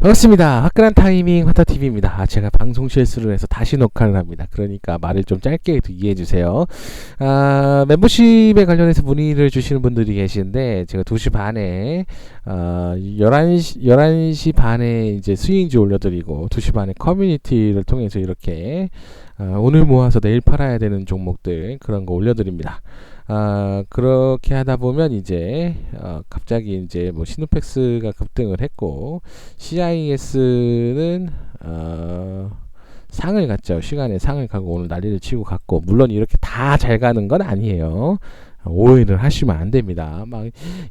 반갑습니다. 화끈한 타이밍 화타TV입니다. 아, 제가 방송 실수를 해서 다시 녹화를 합니다. 그러니까 말을 좀 짧게 이해해 주세요. 아, 멤버십에 관련해서 문의를 주시는 분들이 계시는데, 제가 2시 반에, 어, 11시, 11시 반에 이제 스윙지 올려드리고, 2시 반에 커뮤니티를 통해서 이렇게, 어, 오늘 모아서 내일 팔아야 되는 종목들, 그런 거 올려드립니다. 아, 그렇게 하다 보면 이제 어, 갑자기 이제 뭐 시누펙스가 급등을 했고 CIS는 어, 상을 갔죠. 시간에 상을 가고 오늘 난리를 치고 갔고 물론 이렇게 다 잘 가는 건 아니에요. 오해를 하시면 안 됩니다. 막,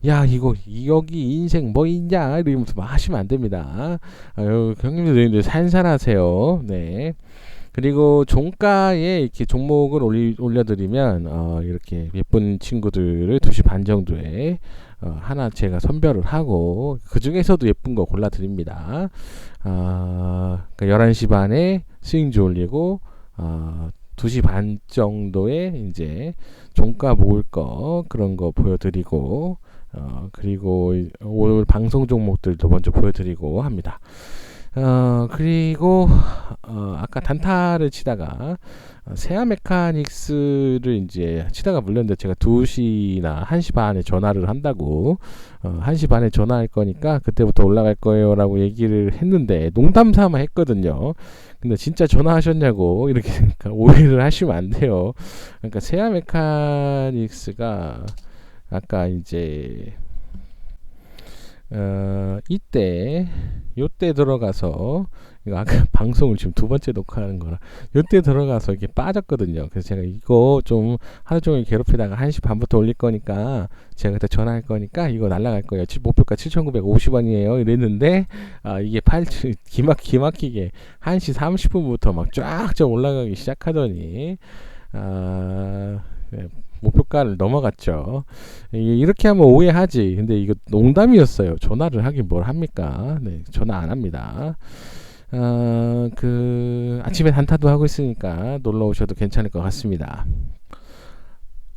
야, 이거, 여기 인생 뭐 있냐? 이러면서 막 하시면 안 됩니다. 아유, 형님들 산산하세요. 네. 그리고 종가에 이렇게 종목을 올리, 올려드리면 어, 이렇게 예쁜 친구들을 2시 반 정도에 어, 하나 제가 선별을 하고 그 중에서도 예쁜 거 골라드립니다. 어, 그러니까 11시 반에 스윙주 올리고 어, 2시 반 정도에 이제 종가 모을 거 그런 거 보여드리고 어, 그리고 오늘 방송 종목들도 먼저 보여드리고 합니다. 어, 그리고 어, 아까 단타를 치다가 어, 세아 메카닉스를 이제 치다가 물렸는데 제가 2시나 1시 반에 전화를 한다고 어, 1시 반에 전화할 거니까 그때부터 올라갈 거예요 라고 얘기를 했는데 농담 삼아 했거든요. 근데 진짜 전화하셨냐고 이렇게 오해를 하시면 안 돼요. 그러니까 세아 메카닉스가 아까 이제 어, 이때 요때 들어가서 이거 아까 방송을 지금 두 번째 녹화하는 거라 요때 들어가서 이게 빠졌거든요. 그래서 제가 이거 좀 하루 종일 괴롭히다가 1시 반부터 올릴 거니까 제가 그때 전화할 거니까 이거 날라갈 거예요. 목표가 7,950원이에요. 이랬는데 아, 이게 8 기막 기막히게 1시 30분부터 막 쫙쫙 올라가기 시작하더니 아 네, 목표가를 넘어갔죠. 이렇게 하면 오해하지. 근데 이거 농담이었어요. 전화를 하긴 뭘 합니까? 네, 전화 안 합니다. 어, 그 아침에 단타도 하고 있으니까 놀러 오셔도 괜찮을 것 같습니다.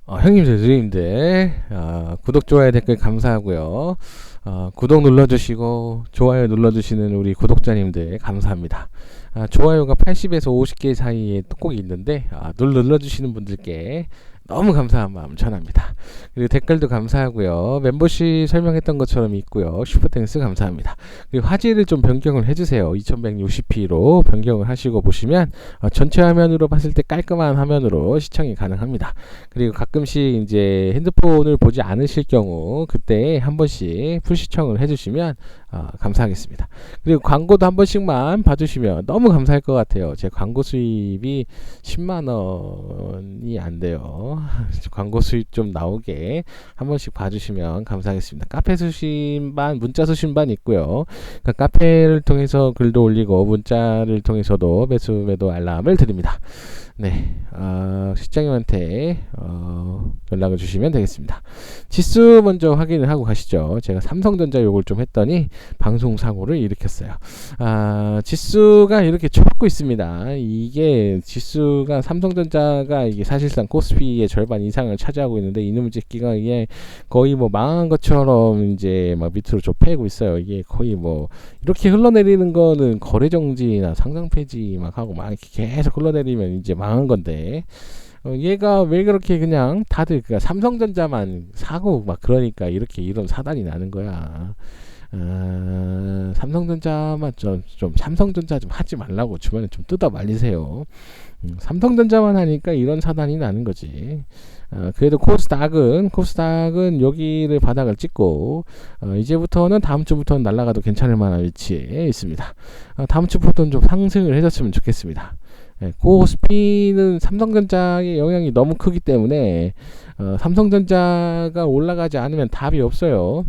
어, 형님, 제주님들 어, 구독, 좋아요, 댓글 감사하고요. 어, 구독 눌러주시고 좋아요 눌러주시는 우리 구독자님들 감사합니다. 아, 좋아요가 80에서 50개 사이에 꼭 있는데 아, 눌 눌러주시는 분들께 너무 감사한 마음 전합니다. 그리고 댓글도 감사하고요. 멤버십 설명했던 것처럼 있고요. 슈퍼땡스 감사합니다. 그리고 화질을 좀 변경을 해주세요. 2160p로 변경을 하시고 보시면 어, 전체 화면으로 봤을 때 깔끔한 화면으로 시청이 가능합니다. 그리고 가끔씩 이제 핸드폰을 보지 않으실 경우 그때 한 번씩 풀 시청을 해주시면 어, 감사하겠습니다. 그리고 광고도 한 번씩만 봐주시면 너무 감사할 것 같아요. 제 광고 수입이 10만 원이 안 돼요. 광고 수입 좀 나오게 한 번씩 봐주시면 감사하겠습니다. 카페 수신반, 문자 수신반 있고요. 그러니까 카페를 통해서 글도 올리고 문자를 통해서도 매수 매도 알람을 드립니다. 네, 어, 실장님한테 어, 연락을 주시면 되겠습니다. 지수 먼저 확인을 하고 가시죠. 제가 삼성전자 욕을 좀 했더니 방송 사고를 일으켰어요. 아, 지수가 이렇게 쳐받고 있습니다. 이게 지수가 삼성전자가 이게 사실상 코스피의 절반 이상을 차지하고 있는데 이놈의 새끼가 이게 거의 뭐 망한 것처럼 이제 막 밑으로 좀 패고 있어요. 이게 거의 뭐 이렇게 흘러내리는 거는 거래 정지나 상장 폐지 막 하고 막 이렇게 계속 흘러내리면 이제 망한 건데 어, 얘가 왜 그렇게 그냥 다들 그 삼성전자만 사고 막 그러니까 이렇게 이런 사단이 나는 거야. 어, 삼성전자만 좀, 좀 삼성전자 좀 하지 말라고 주변에 좀 뜯어 말리세요. 음, 삼성전자만 하니까 이런 사단이 나는 거지. 어, 그래도 코스닥은 코스닥은 여기를 바닥을 찍고 어, 이제부터는 다음 주부터는 날아가도 괜찮을 만한 위치에 있습니다. 어, 다음 주부터는 좀 상승을 해줬으면 좋겠습니다. 예, 코스피는 삼성전자의 영향이 너무 크기 때문에 어, 삼성전자가 올라가지 않으면 답이 없어요.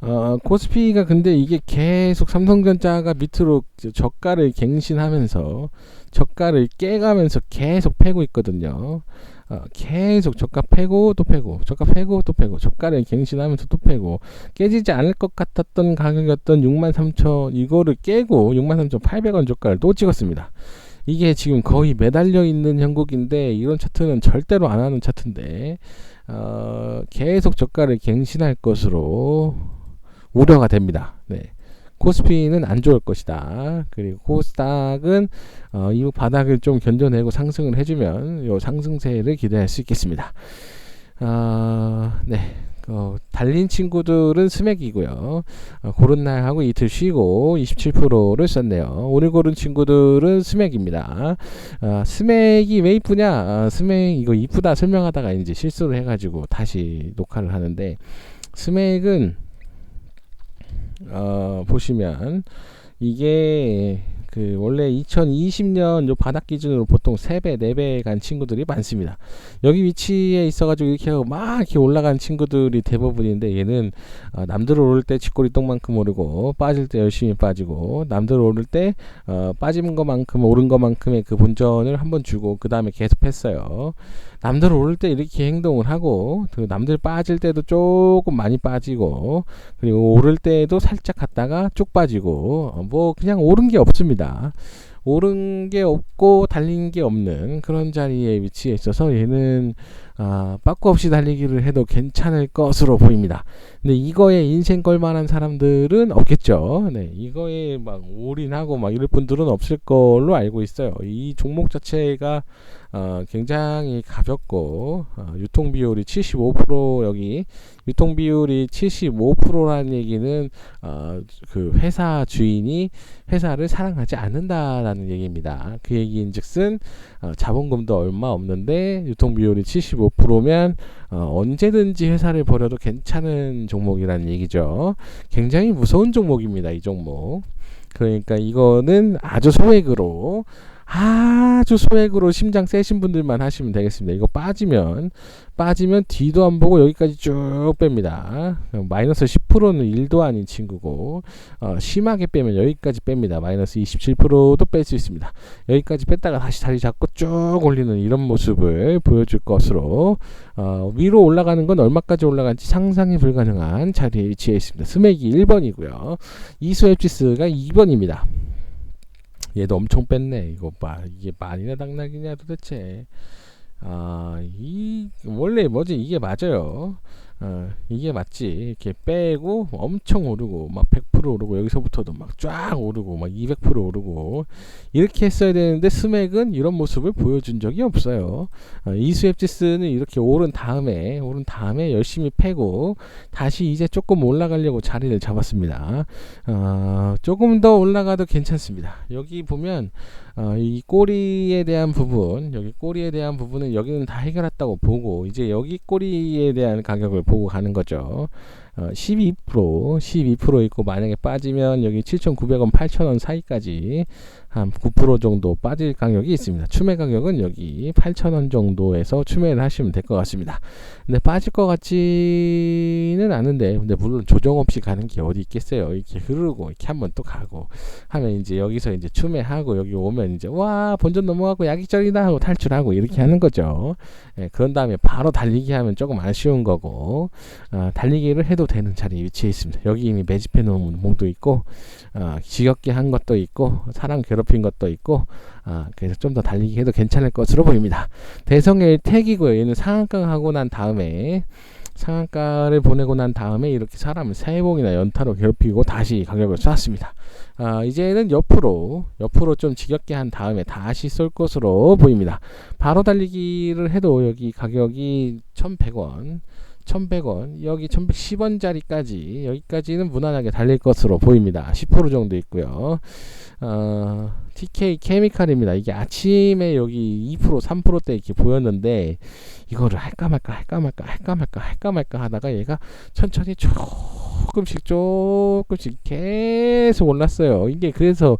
어, 코스피가 근데 이게 계속 삼성전자가 밑으로 저가를 갱신하면서 저가를 깨가면서 계속 패고 있거든요. 어, 계속 저가 패고 또 패고 저가 패고 또 패고 저가를 갱신하면서 또 패고 깨지지 않을 것 같았던 가격이었던 63,000 이거를 깨고 63,800원 저가를 또 찍었습니다. 이게 지금 거의 매달려 있는 형국인데 이런 차트는 절대로 안 하는 차트인데 어, 계속 저가를 갱신할 것으로 우려가 됩니다. 네. 코스피는 안 좋을 것이다. 그리고 코스닥은 어, 이 바닥을 좀 견뎌내고 상승을 해주면 요 상승세를 기대할 수 있겠습니다. 아, 네. 어, 달린 친구들은 스맥이고요. 어, 고른 날 하고 이틀 쉬고 27%를 썼네요. 오늘 고른 친구들은 스맥입니다. 아, 스맥이 왜 이쁘냐? 아, 스맥 이거 이쁘다 설명하다가 이제 실수를 해가지고 다시 녹화를 하는데 스맥은 어, 보시면 이게 그 원래 2020년 요 바닥 기준으로 보통 3배, 4배 간 친구들이 많습니다. 여기 위치에 있어가지고 이렇게 하고 막 이렇게 올라간 친구들이 대부분인데 얘는 어, 남들 오를 때 쥐꼬리 똥만큼 오르고 빠질 때 열심히 빠지고 남들 오를 때 어, 빠진 것만큼 오른 것만큼의 그 본전을 한번 주고 그 다음에 계속 했어요. 남들 오를 때 이렇게 행동을 하고 그 남들 빠질 때도 조금 많이 빠지고 그리고 오를 때도 살짝 갔다가 쭉 빠지고 어, 뭐 그냥 오른 게 없 습니다. 오른 게 없고 달린 게 없는 그런 자리에 위치해 있어서 얘는 아, 빠꾸 없이 달리기를 해도 괜찮을 것으로 보입니다. 근데 이거에 인생 걸 만한 사람들은 없겠죠. 네, 이거에 막 올인하고 막 이럴 분들은 없을 걸로 알고 있어요. 이 종목 자체가 어, 굉장히 가볍고 어, 유통 비율이 75% 여기 유통 비율이 75%라는 얘기는 어, 그 회사 주인이 회사를 사랑하지 않는다라는 얘기입니다. 그 얘기인즉슨 어, 자본금도 얼마 없는데 유통 비율이 75%면 어, 언제든지 회사를 버려도 괜찮은 종목이라는 얘기죠. 굉장히 무서운 종목입니다. 이 종목. 그러니까 이거는 아주 소액으로 아주 소액으로 심장 세신 분들만 하시면 되겠습니다. 이거 빠지면 빠지면 뒤도 안 보고 여기까지 쭉 뺍니다. 마이너스 10%는 1도 아닌 친구고 어, 심하게 빼면 여기까지 뺍니다. 마이너스 27%도 뺄 수 있습니다. 여기까지 뺐다가 다시 자리 잡고 쭉 올리는 이런 모습을 보여줄 것으로 어, 위로 올라가는 건 얼마까지 올라간지 상상이 불가능한 자리에 위치해 있습니다. 스맥이 1번이고요. 이수 앱지스가 2번입니다. 얘도 엄청 뺐네. 이거 봐. 이게 많이나 당나귀냐 도대체. 아, 이 원래 뭐지? 이게 맞아요. 어, 이게 맞지. 이렇게 빼고 엄청 오르고 막 100% 오르고 여기서부터도 막 쫙 오르고 막 200% 오르고 이렇게 했어야 되는데 스맥은 이런 모습을 보여준 적이 없어요. 어, 이수앱지스는 이렇게 오른 다음에 오른 다음에 열심히 패고 다시 이제 조금 올라가려고 자리를 잡았습니다. 어, 조금 더 올라가도 괜찮습니다. 여기 보면 어, 이 꼬리에 대한 부분, 여기 꼬리에 대한 부분은 여기는 다 해결했다고 보고 이제 여기 꼬리에 대한 가격을 보고 가는 거죠. 어, 12% 12% 있고 만약에 빠지면 여기 7,900원 8,000원 사이까지 한 9% 정도 빠질 가격이 있습니다. 추매 가격은 여기 8,000원 정도에서 추매를 하시면 될 것 같습니다. 근데 빠질 것 같지는 않은데 근데 물론 조정 없이 가는 게 어디 있겠어요. 이렇게 흐르고 이렇게 한번 또 가고 하면 이제 여기서 이제 추매하고 여기 오면 이제 와 본전 넘어가고 야기절이다 하고 탈출하고 이렇게 하는 거죠. 예, 그런 다음에 바로 달리기 하면 조금 아쉬운 거고 어, 달리기를 해도 되는 자리에 위치해 있습니다. 여기 이미 매집해 놓은 몽도 있고 어, 지겹게 한 것도 있고 사람 괴롭힌 것도 있고 어, 그래서 좀 더 달리기 해도 괜찮을 것으로 보입니다. 대성의 택이고요. 얘는 상한가 하고 난 다음에 상한가를 보내고 난 다음에 이렇게 사람을 세봉이나 연타로 괴롭히고 다시 가격을 쐈습니다. 아, 이제는 옆으로 옆으로 좀 지겹게 한 다음에 다시 쏠 것으로 보입니다. 바로 달리기를 해도 여기 가격이 1,100원 1100원, 여기 1110원짜리까지, 여기까지는 무난하게 달릴 것으로 보입니다. 10% 정도 있고요. 어, TK 케미칼입니다. 이게 아침에 여기 2%, 3%대 이렇게 보였는데, 이거를 할까 말까, 할까 말까, 할까 말까, 할까 말까 하다가 얘가 천천히 조금씩 조금씩 계속 올랐어요. 이게 그래서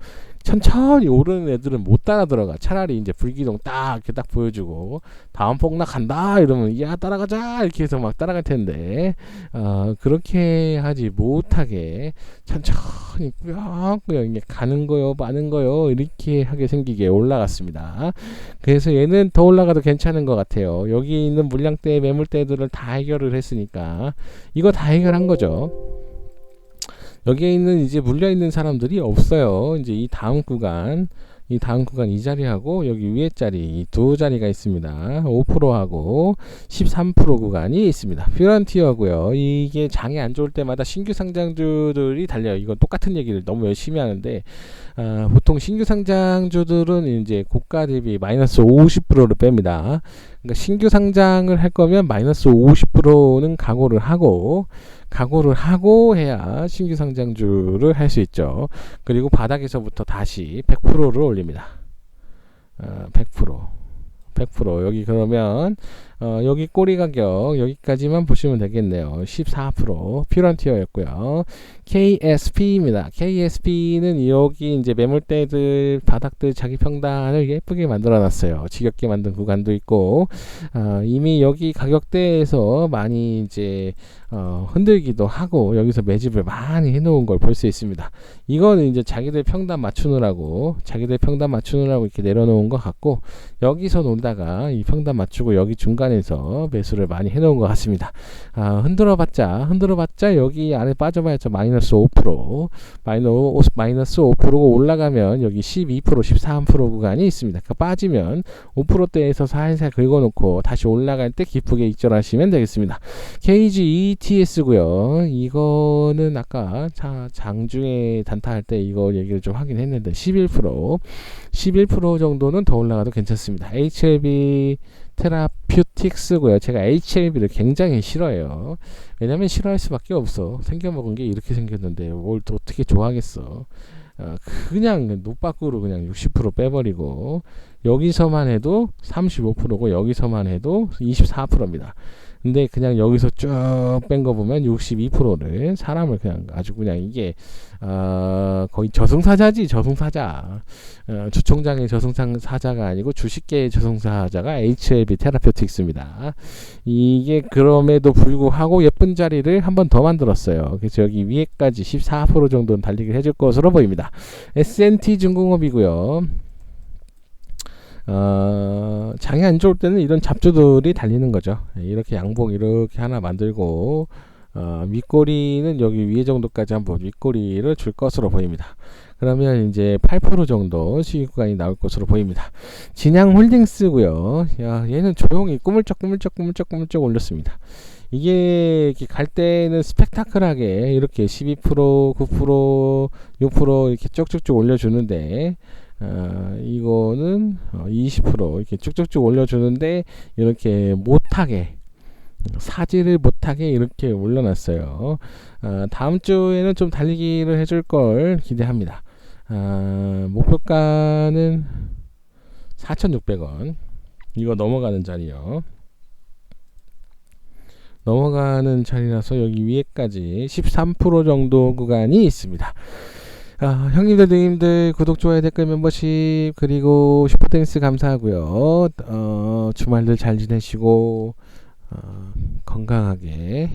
천천히 오르는 애들은 못 따라 들어가. 차라리 이제 불기둥 딱 이렇게 딱 보여주고 다음 폭락 간다 이러면 야 따라가자 이렇게 해서 막 따라갈 텐데 어, 그렇게 하지 못하게 천천히 꾸역꾸역 이게 가는 거요 마는 거요 이렇게 하게 생기게 올라갔습니다. 그래서 얘는 더 올라가도 괜찮은 것 같아요. 여기 있는 물량대 매물대들을 다 해결을 했으니까 이거 다 해결한 거죠. 여기에 있는 이제 물려 있는 사람들이 없어요. 이제 이 다음 구간 이 다음 구간 이 자리하고 여기 위에 자리 이두 자리가 있습니다. 5%하고 13% 구간이 있습니다. 퓨런티어고요. 이게 장이 안 좋을 때마다 신규 상장주들이 달려요. 이건 똑같은 얘기를 너무 열심히 하는데 아, 보통 신규 상장주들은 이제 고가 대비 마이너스 50%를 뺍니다. 그러니까 신규 상장을 할 거면 마이너스 50%는 각오를 하고 각오를 하고 해야 신규 상장주를 할 수 있죠. 그리고 바닥에서부터 다시 100%를 올립니다. 어, 100%. 100% 여기 그러면 어, 여기 꼬리 가격 여기까지만 보시면 되겠네요. 14% 퓨런티어였고요. KSP입니다. KSP는 여기 이제 매물대들 바닥들 자기 평단을 예쁘게 만들어 놨어요. 지겹게 만든 구간도 있고 어, 이미 여기 가격대에서 많이 이제 어, 흔들기도 하고 여기서 매집을 많이 해놓은 걸 볼 수 있습니다. 이거는 이제 자기들 평단 맞추느라고 자기들 평단 맞추느라고 이렇게 내려놓은 것 같고 여기서 놀다가 이 평단 맞추고 여기 중간 에서 매수를 많이 해놓은 것 같습니다. 아, 흔들어봤자 흔들어봤자 여기 안에 빠져봐야죠 마이너스 5% 마이너, 마이너스 5%가 올라가면 여기 12% 13% 구간이 있습니다. 그러니까 빠지면 5%대에서 살살 긁어놓고 다시 올라갈 때 기쁘게 익절하시면 되겠습니다. KG ETS고요. 이거는 아까 자, 장중에 단타할 때 이거 얘기를 좀 하긴 했는데 11% 11% 정도는 더 올라가도 괜찮습니다. HLB 테라퓨틱스고요. 제가 HLB를 굉장히 싫어해요. 왜냐면 싫어할 수밖에 없어. 생겨먹은 게 이렇게 생겼는데 뭘 또 어떻게 좋아하겠어. 어, 그냥 노박으로 그냥 60% 빼버리고 여기서만 해도 35%고 여기서만 해도 24%입니다. 근데 그냥 여기서 쭉 뺀 거 보면 62%를 사람을 그냥 아주 그냥 이게 어, 거의 저승사자지 저승사자 어, 주총장의 저승사자가 아니고 주식계의 저승사자가 HLB 테라피틱스입니다. 이게 그럼에도 불구하고 예쁜 자리를 한 번 더 만들었어요. 그래서 여기 위에까지 14% 정도는 달리기를 해줄 것으로 보입니다. S&T 중공업이고요. 어, 장이 안 좋을 때는 이런 잡주들이 달리는 거죠. 예, 이렇게 양봉 이렇게 하나 만들고 어, 윗꼬리는 여기 위에 정도까지 한번 윗꼬리를 줄 것으로 보입니다. 그러면 이제 8% 정도 수익 구간이 나올 것으로 보입니다. 진양 홀딩스고요. 야, 얘는 조용히 꾸물쩍 꾸물쩍 꾸물쩍 꾸물쩍 올렸습니다. 이게 갈 때는 스펙타클하게 이렇게 12%, 9%, 6% 이렇게 쭉쭉쭉 올려주는데 어, 이거는 어, 20% 이렇게 쭉쭉쭉 올려주는데 이렇게 못하게 사지를 못하게 이렇게 올려놨어요. 어, 다음 주에는 좀 달리기를 해줄 걸 기대합니다. 어, 목표가는 4,600원. 이거 넘어가는 자리요. 넘어가는 자리라서 여기 위에까지 13% 정도 구간이 있습니다. 아, 형님들, 누님들 구독, 좋아요, 댓글, 멤버십 그리고 슈퍼댄스 감사하고요. 어, 주말들 잘 지내시고 어, 건강하게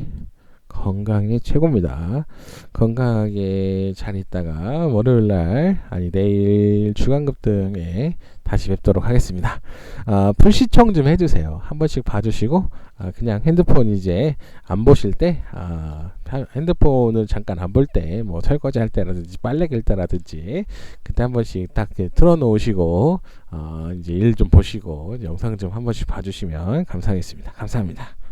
건강이 최고입니다. 건강하게 잘 있다가 월요일 날 아니 내일 주간급 등에 다시 뵙도록 하겠습니다. 아, 풀시청 좀 해주세요. 한 번씩 봐주시고 아, 그냥 핸드폰 이제 안 보실 때 아, 핸드폰을 잠깐 안 볼 때 뭐 설거지 할 때라든지 빨래 길 때라든지 그때 한 번씩 딱 틀어놓으시고 어, 이제 일 좀 보시고 영상 좀 한 번씩 봐주시면 감사하겠습니다. 감사합니다.